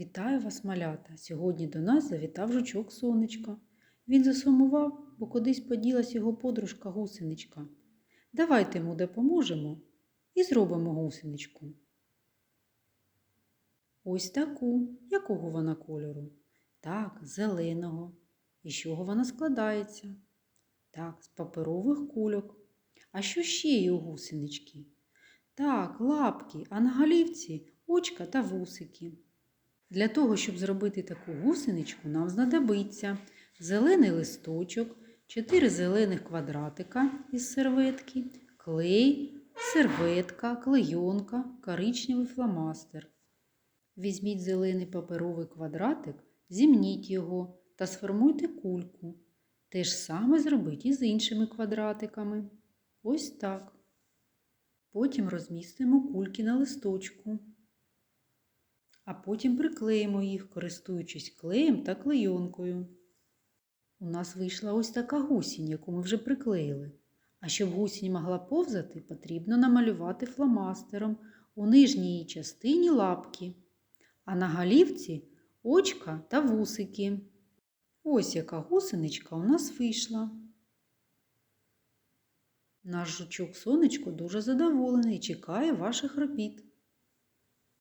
Вітаю вас, малята! Сьогодні до нас завітав жучок сонечко. Він засумував, бо кудись поділась його подружка гусеничка. Давайте йому допоможемо і зробимо гусеничку. Ось таку, якого вона кольору? Так, зеленого. І з чого вона складається? Так, з паперових кульок. А що ще є у гусенички? Так, лапки, а на голівці очка та вусики. Для того, щоб зробити таку гусеничку, нам знадобиться зелений листочок, 4 зелених квадратика із серветки, клей, серветка, клейонка, коричневий фломастер. Візьміть зелений паперовий квадратик, зімніть його та сформуйте кульку. Те ж саме зробіть і з іншими квадратиками. Ось так. Потім розмістимо кульки на листочку а потім приклеїмо їх, користуючись клеєм та клейонкою. У нас вийшла ось така гусінь, яку ми вже приклеїли. А щоб гусінь могла повзати, потрібно намалювати фломастером у нижній частині лапки, а на голівці очка та вусики. Ось яка гусеничка у нас вийшла. Наш жучок сонечко дуже задоволений і чекає ваших робіт.